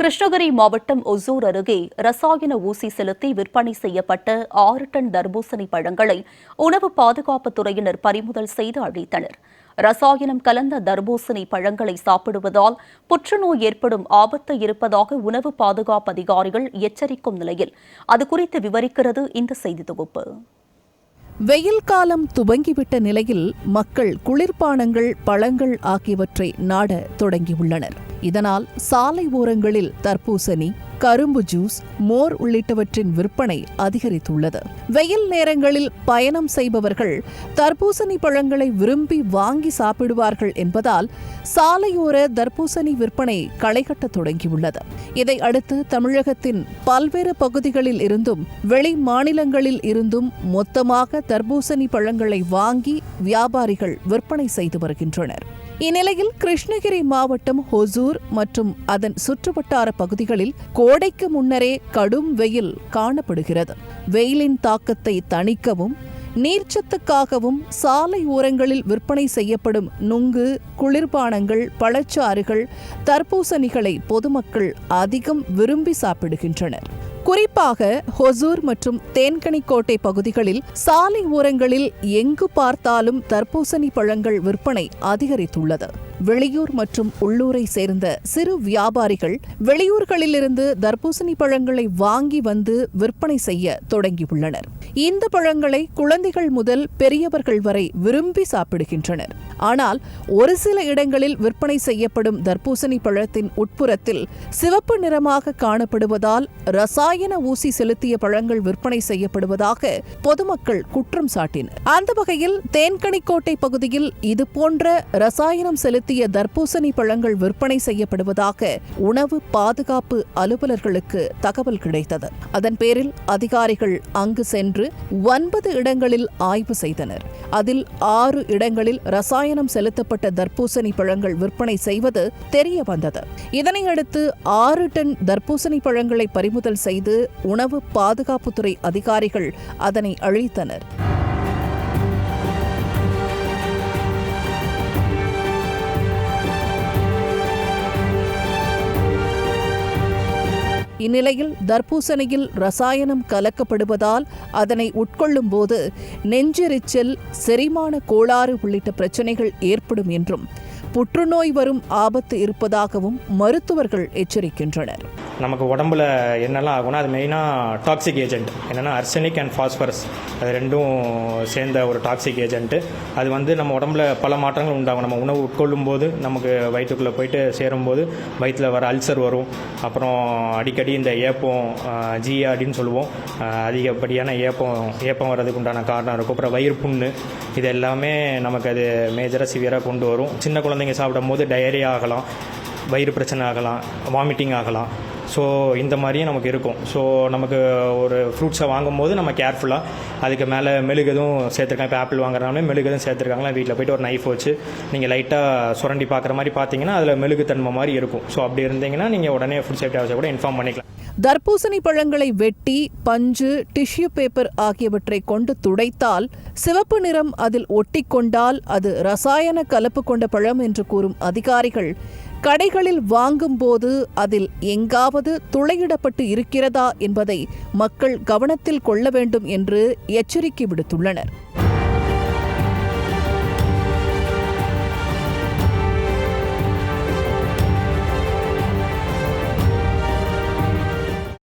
கிருஷ்ணகிரி மாவட்டம் ஒசூர் அருகே ரசாயன ஊசி செலுத்தி விற்பனை செய்யப்பட்ட ஆறு டன் தர்பூசணி பழங்களை உணவு பாதுகாப்புத் துறையினர் பறிமுதல் செய்து அழித்தனர். ரசாயனம் கலந்த தர்பூசணி பழங்களை சாப்பிடுவதால் புற்றுநோய் ஏற்படும் ஆபத்து இருப்பதாக உணவு பாதுகாப்பு அதிகாரிகள் எச்சரிக்கும் நிலையில் அது குறித்து விவரிக்கிறது இந்த செய்தி தொகுப்பு. வெயில் காலம் துவங்கிவிட்ட நிலையில் மக்கள் குளிர்பானங்கள் பழங்கள் ஆகியவற்றை நாட தொடங்கியுள்ளனர். இதனால் சாலை ஓரங்களில் தர்பூசணி கரும்பு ஜூஸ் மோர் உள்ளிட்டவற்றின் விற்பனை அதிகரித்துள்ளது. வெயில் நேரங்களில் பயணம் செய்பவர்கள் தர்பூசணி பழங்களை விரும்பி வாங்கி சாப்பிடுவார்கள் என்பதால் சாலையோர தர்பூசணி விற்பனை களைகட்ட தொடங்கியுள்ளது. இதை அடுத்து தமிழகத்தின் பல்வேறு பகுதிகளில் இருந்தும் வெளி மாநிலங்களில் இருந்தும் மொத்தமாக தர்பூசணி பழங்களை வாங்கி வியாபாரிகள் விற்பனை செய்து வருகின்றனர். இந்நிலையில் கிருஷ்ணகிரி மாவட்டம் ஹொசூர் மற்றும் அதன் சுற்றுவட்டார பகுதிகளில் கோடைக்கு முன்னரே கடும் வெயில் காணப்படுகிறது. வெயிலின் தாக்கத்தை தணிக்கவும் நீர்ச்சத்துக்காகவும் சாலை ஓரங்களில் விற்பனை செய்யப்படும் நுங்கு குளிர்பானங்கள் பழச்சாறுகள் தர்பூசணிகளை பொதுமக்கள் அதிகம் விரும்பி சாப்பிடுகின்றனர். குறிப்பாக ஹொசூர் மற்றும் தேன்கனிக்கோட்டை பகுதிகளில் சாலை ஓரங்களில் எங்கு பார்த்தாலும் தர்பூசணி பழங்கள் விற்பனை அதிகரித்துள்ளது. வெளியூர் மற்றும் உள்ளூரை சேர்ந்த சிறு வியாபாரிகள் வெளியூர்களிலிருந்து தர்பூசணி பழங்களை வாங்கி வந்து விற்பனை செய்ய தொடங்கியுள்ளனர். இந்த பழங்களை குழந்தைகள் முதல் பெரியவர்கள் வரை விரும்பி சாப்பிடுகின்றனர். ஆனால் ஒரு சில இடங்களில் விற்பனை செய்யப்படும் தர்பூசணி பழத்தின் உட்புறத்தில் சிவப்பு நிறமாக காணப்படுவதால் ரசாயன ஊசி செலுத்திய பழங்கள் விற்பனை செய்யப்படுவதாக பொதுமக்கள் குற்றம் சாட்டினர். அந்த வகையில் தேன்கனிக்கோட்டை பகுதியில் இதுபோன்ற ரசாயனம் செலுத்திய தர்பூசணி பழங்கள் விற்பனை செய்யப்படுவதாக உணவு பாதுகாப்பு அலுவலர்களுக்கு தகவல் கிடைத்தது. அதன் பேரில் அதிகாரிகள் அங்கு சென்று ஒன்பது இடங்களில் ஆய்வு செய்தனர். அதில் ஆறு இடங்களில் ரசாயனம் செலுத்தப்பட்ட தர்பூசணி பழங்கள் விற்பனை செய்வது தெரிய வந்தது. இதனையடுத்து ஆறு டன் தர்பூசணி பழங்களை பறிமுதல் செய்து உணவு பாதுகாப்புத்துறை அதிகாரிகள் அதனை அழித்தனர். இந்நிலையில் தர்பூசணியில் ரசாயனம் கலக்கப்படுவதால் அதனை உட்கொள்ளும் போது நெஞ்செரிச்சல் செரிமான கோளாறு உள்ளிட்ட பிரச்சனைகள் ஏற்படும் என்றும் புற்றுநோய் வரும் ஆபத்து இருப்பதாகவும் மருத்துவர்கள் எச்சரிக்கின்றனர். நமக்கு உடம்புல என்னெல்லாம் ஆகும்னா அது மெயினாக டாக்ஸிக் ஏஜென்ட் என்னென்னா அர்சனிக் அண்ட் ஃபாஸ்பரஸ் அது ரெண்டும் சேர்ந்த ஒரு டாக்ஸிக் ஏஜென்ட்டு அது வந்து நம்ம உடம்புல பல மாற்றங்கள் உண்டாகும். நம்ம உணவு உட்கொள்ளும் போது நமக்கு வயிற்றுக்குள்ளே போயிட்டு சேரும்போது வயிற்றில் வர அல்சர் வரும். அப்புறம் அடிக்கடி இந்த ஏப்பம் ஜிஆடின்னு சொல்லுவோம். அதிகப்படியான ஏப்பம் ஏப்பம் வர்றதுக்கு உண்டான காரணம் இருக்கும். அப்புறம் வயிறு புண்ணு. இது எல்லாமே நமக்கு அது மேஜராக சிவியராக கொண்டு வரும். சின்ன குழந்தை குழந்தைங்க சாப்பிடும் போது டயரியா ஆகலாம் வயிறு பிரச்சனை ஆகலாம் வாமிட்டிங் ஆகலாம். ஸோ இந்த மாதிரியும் நமக்கு இருக்கும். ஸோ நமக்கு ஒரு ஃப்ரூட்ஸை வாங்கும்போது நம்ம கேர்ஃபுல்லாக அதுக்கு மேலே மெழுகு எதுவும் சேர்த்துருக்காங்க. இப்போ ஆப்பிள் வாங்குறதுனால மெழுகு எதுவும் சேர்த்துருக்காங்களா? வீட்டில் போயிட்டு ஒரு நைஃப் வச்சு நீங்கள் லைட்டாக சுரண்டி பார்க்குற மாதிரி பார்த்தீங்கன்னா அதில் மெழுகு தன்மை மாதிரி இருக்கும். ஸோ அப்படி இருந்தீங்கன்னா நீங்கள் உடனே ஃபுட் சேஃப்டி ஆஃபீஸர் கூட இன்ஃபார்ம் பண்ணிக்கலாம். தர்பூசணி பழங்களை வெட்டி பஞ்சு டிஷ்யூ பேப்பர் ஆகியவற்றை கொண்டு துடைத்தால் சிவப்பு நிறம் அதில் ஒட்டிக்கொண்டால் அது ரசாயன கலப்பு கொண்ட பழம் என்று கூறும் அதிகாரிகள் கடைகளில் வாங்கும்போது அதில் எங்காவது துளையிடப்பட்டு இருக்கிறதா என்பதை மக்கள் கவனத்தில் கொள்ள வேண்டும் என்று எச்சரிக்கை விடுத்துள்ளனர்.